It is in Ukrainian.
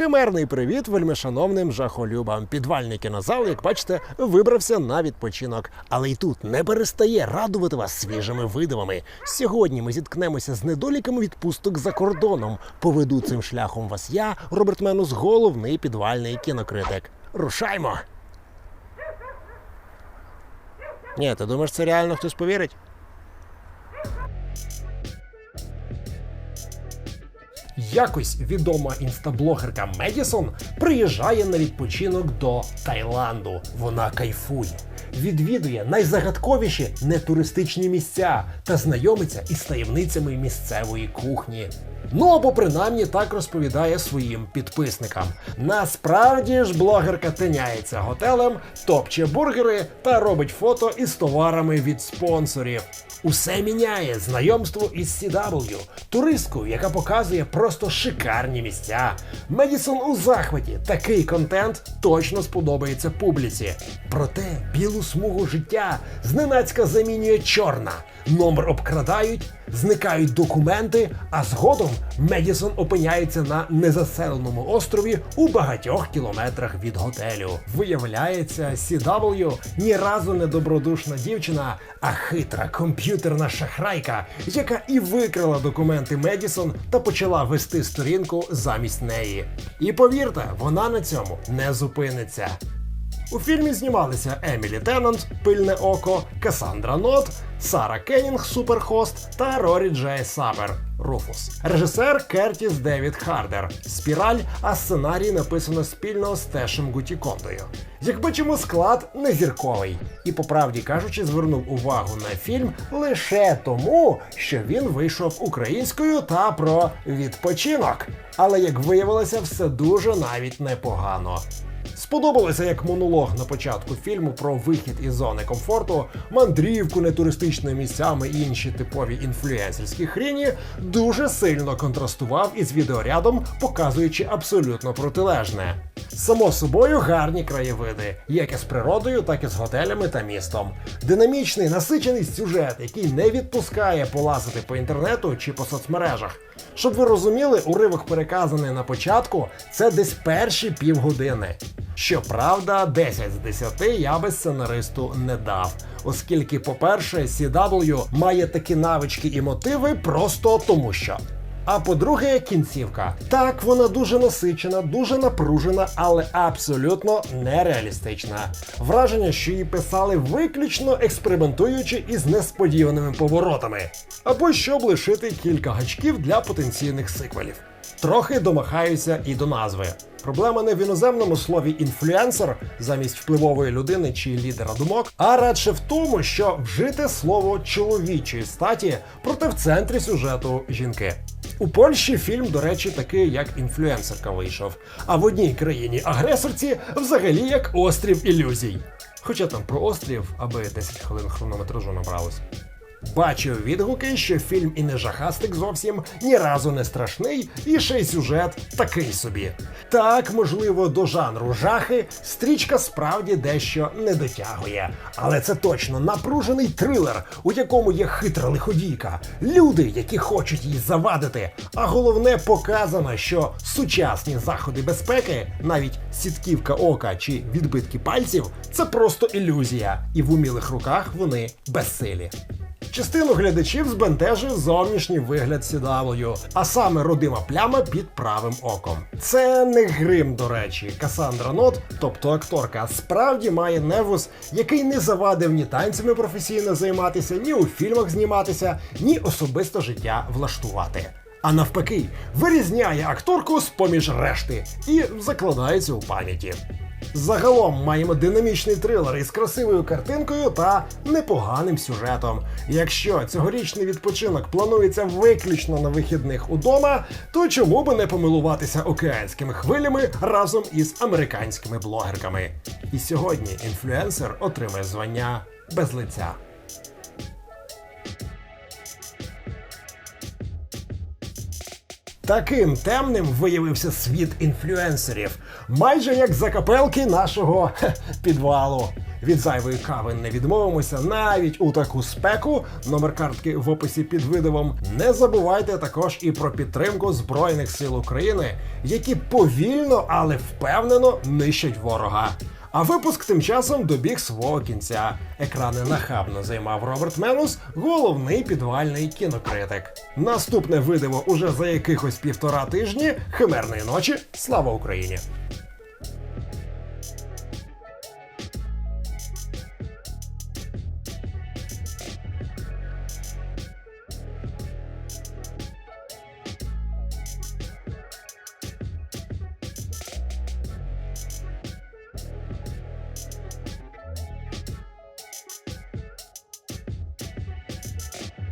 Химерний привіт вельмишановним жахолюбам. Підвальний кінозал, як бачите, вибрався на відпочинок. Але й тут не перестає радувати вас свіжими видивами. Сьогодні ми зіткнемося з недоліками відпусток за кордоном. Поведу цим шляхом вас я, Роберт Менус, головний підвальний кінокритик. Рушаймо! Ні, ти думаєш, це реально хтось повірить? Якось відома інстаблогерка Медісон приїжджає на відпочинок до Таїланду. Вона кайфує, відвідує найзагадковіші нетуристичні місця та знайомиться із таємницями місцевої кухні. Ну або принаймні так розповідає своїм підписникам. Насправді ж блогерка тиняється готелем, топче бургери та робить фото із товарами від спонсорів. Усе міняє знайомство із CW, туристкою, яка показує просто шикарні місця. Медісон у захваті. Такий контент точно сподобається публіці. Проте білу смугу життя зненацька замінює чорна. Номер обкрадають, зникають документи, а згодом Медісон опиняється на незаселеному острові у багатьох кілометрах від готелю. Виявляється, CW ні разу не добродушна дівчина, а хитра комп'ютерна шахрайка, яка і викрала документи Медісон та почала вести сторінку замість неї. І повірте, вона на цьому не зупиниться. У фільмі знімалися Емілі Теннант, Пильне Око, Касандра Нот, Сара Кеннінг, Суперхост та Рорі Джей Сабер. Руфус. Режисер Кертіс Девід Хардер. Спіраль, а сценарій написано спільно з Тешем Гутікондою. Як бачимо, склад не зірковий. І по правді кажучи, звернув увагу на фільм лише тому, що він вийшов українською та про відпочинок. Але як виявилося, все дуже навіть непогано. Сподобалося як монолог на початку фільму про вихід із зони комфорту, мандрівку нетуристичними місцями і інші типові інфлюенсерські хріні дуже сильно контрастував із відеорядом, показуючи абсолютно протилежне. Само собою гарні краєвиди, як із природою, так і з готелями та містом. Динамічний насичений сюжет, який не відпускає полазити по інтернету чи по соцмережах. Щоб ви розуміли, уривок переказаний на початку, це десь перші півгодини. Щоправда, 10 з 10 я би сценаристу не дав, оскільки, по-перше, CW має такі навички і мотиви просто тому що. А по-друге, кінцівка. Так, вона дуже насичена, дуже напружена, але абсолютно нереалістична. Враження, що її писали виключно експериментуючи із несподіваними поворотами, або щоб лишити кілька гачків для потенційних сиквелів. Трохи домахаюся і до назви. Проблема не в іноземному слові інфлюенсер замість впливової людини чи лідера думок, а радше в тому, що вжите слово чоловічої статі, проте в центрі сюжету жінки. У Польщі фільм, до речі, такий як інфлюенсерка вийшов. А в одній країні агресорці взагалі як острів ілюзій. Хоча там про острів, аби 10 хвилин хронометражу набралось. Бачив відгуки, що фільм і не жахастик зовсім ні разу не страшний, і ще й сюжет такий собі. Так, можливо, до жанру жахи стрічка справді дещо не дотягує. Але це точно напружений трилер, у якому є хитра лиходійка, люди, які хочуть її завадити. А головне показано, що сучасні заходи безпеки, навіть сітківка ока чи відбитки пальців, це просто ілюзія, і в умілих руках вони безсилі. Частину глядачів збентежив зовнішній вигляд CW, а саме родима пляма під правим оком. Це не грим, до речі. Касандра Нот, тобто акторка, справді має невус, який не завадив ні танцями професійно займатися, ні у фільмах зніматися, ні особисто життя влаштувати. А навпаки, вирізняє акторку з поміж решти і закладається у пам'яті. Загалом маємо динамічний трилер із красивою картинкою та непоганим сюжетом. Якщо цьогорічний відпочинок планується виключно на вихідних удома, то чому би не помилуватися океанськими хвилями разом із американськими блогерками? І сьогодні інфлюенсер отримає звання без лиця. Таким темним виявився світ інфлюенсерів, майже як закапелки нашого підвалу. Від зайвої кави не відмовимося навіть у таку спеку. Номер картки в описі під відео. Не забувайте також і про підтримку Збройних сил України, які повільно, але впевнено нищать ворога. А випуск тим часом добіг свого кінця. Екрани нахабно займав Роберт Менус, головний підвальний кінокритик. Наступне видиво уже за якихось півтора тижні. Химерної ночі. Слава Україні!